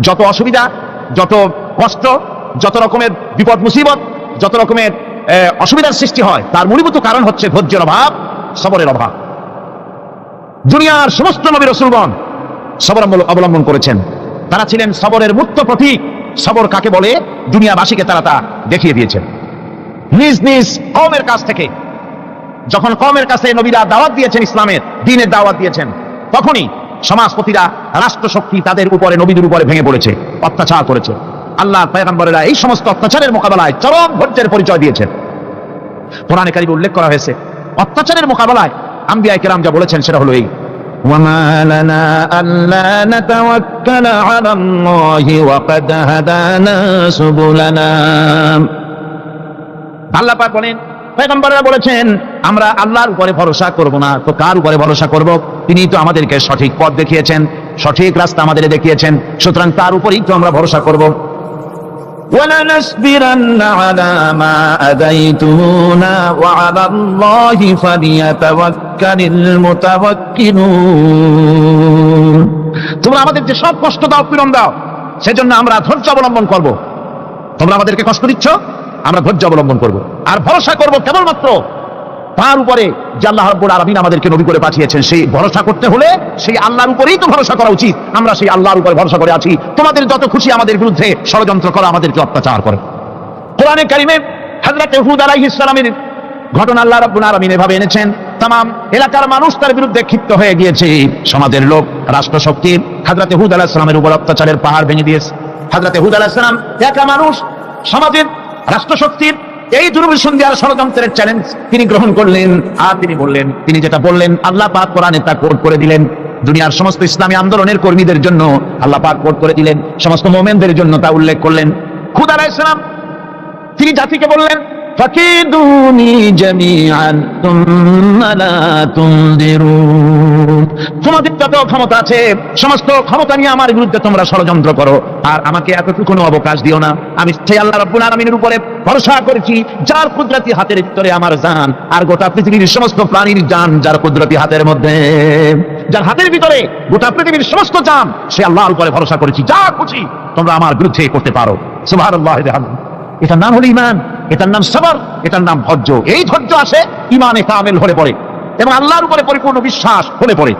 যত অসুবিধা, যত কষ্ট, যত রকমের বিপদ, মুসিবত, যত রকমের অসুবিধার সৃষ্টি হয়, তার মূলীভূত কারণ হচ্ছে ধৈর্যের অভাব, সবরের অভাব। দুনিয়ার সমস্ত নবী রসুলগণ সবর অবলম্বন করেছেন। তারা ছিলেন সবরের মুক্ত প্রতীক। সবর কাকে বলে? দুনিয়াবাসীকে তারা তা দেখিয়ে দিয়েছেন। নিজ নিজ কমের কাছ থেকে। যখন কমের কাছে নবীরা দাওয়াত দিয়েছেন ইসলামের, দিনের দাওয়াত দিয়েছেন, তখনই সমাজপতিরা রাষ্ট্রশক্তি তাদের উপরে নবীদের উপরে ভেঙে পড়েছে অত্যাচার করেছে আল্লাহ পয়গম্বরেরা এই সমস্ত অত্যাচারের মোকাবেলায় চরম ধৈর্যের পরিচয় দিয়েছেন কোরআনে কারিম উল্লেখ করা হয়েছে অত্যাচারের মোকাবেলায় আম্বিয়াই কেরাম যা বলেছেন সেটা হলো এই وما لنا ألا نتوكل على الله وقد هدانا سبلنا আল্লাহ পাক বলেন পয়গম্বররা বলেছেন আমরা আল্লাহর উপরে ভরসা করব না তো কার উপরে ভরসা করব তিনি তো আমাদেরকে সঠিক পথ দেখিয়েছেন সঠিক রাস্তা আমাদের দেখিয়েছেন সুতরাং তার উপরেই তো আমরা ভরসা করব ولنصبرن على ما أذيتمونا وعلى الله فليتوكل المتوكلون তোমরা আমাদের যে সব কষ্ট দাও পীড়ন দাও সেজন্য আমরা ধৈর্য অবলম্বন করব তোমরা আমাদেরকে কষ্ট দিচ্ছ আমরা ধৈর্য অবলম্বন করব। আর ভরসা করব কেবলমাত্র তার উপরে যে আল্লাহ রব্বুল আলামিন আমাদেরকে নবী করে পাঠিয়েছেন, সেই ভরসা করতে হলে সেই আল্লাহর উপরেই তো ভরসা করা উচিত। আমরা সেই আল্লাহর উপরে ভরসা করে আছি। তোমাদের যত খুশি আমাদের বিরুদ্ধে ষড়যন্ত্র করা, আমাদেরকে অত্যাচার করে। কোরআনে কারিমে হযরত হুদ আলাইহিস সালামের ঘটনা আল্লাহ রাব্বুল আলামিন এভাবে এনেছেন তাম এলাকার মানুষ তার বিরুদ্ধে ক্ষিপ্ত হয়ে গিয়েছে। সমাজের লোক, রাষ্ট্রশক্তি, হযরত হুদ আলাইহিস সালামের উপর অত্যাচারের পাহাড় ভেঙে দিয়েছে। হযরত হুদ আলাইহিস সালাম, একা মানুষ, সমাজের রাষ্ট্রশক্তির এই দুর্বিসন্ধি আর ষড়যন্ত্রের চ্যালেঞ্জ তিনি গ্রহণ করলেন, আর তিনি বললেন, তিনি যেটা বললেন, আল্লাহ পাক কোরআনে তা কোর্ট করে দিলেন। দুনিয়ার সমস্ত ইসলামী আন্দোলনের কর্মীদের জন্য আল্লাহ পাক কোট করে দিলেন। সমস্ত মোমেনদের জন্য তা উল্লেখ করলেন। খুদ আলাইহিস ইসলাম তিনি জাতিকে বললেন তোমাদের যত ক্ষমতা আছে, সমস্ত ক্ষমতা নিয়ে আমার বিরুদ্ধে তোমরা ষড়যন্ত্র করো। আর আমাকে এতটুকু কোনো অবকাশ দিও না। আমি সেই আল্লাহ রব্বুল আলমিনের উপরে ভরসা করেছি, যার কুদরতি হাতের ভিতরে আমার জান, আর গোটা পৃথিবীর সমস্ত প্রাণীর জান যার কুদরতি হাতের মধ্যে। যার হাতের ভিতরে গোটা পৃথিবীর সমস্ত জান, সে আল্লাহর উপরে ভরসা করেছি। যা খুশি তোমরা আমার বিরুদ্ধে করতে পারো। সুভার আল্লাহ এটার নাম হলো ইমান এটার নাম সবার, এটার নাম ধৈর্য। এই ধৈর্য আসে ইমানে কামেল হলে পড়ে এবং আল্লাহর উপরে পরিপূর্ণ বিশ্বাস হলে পড়ে।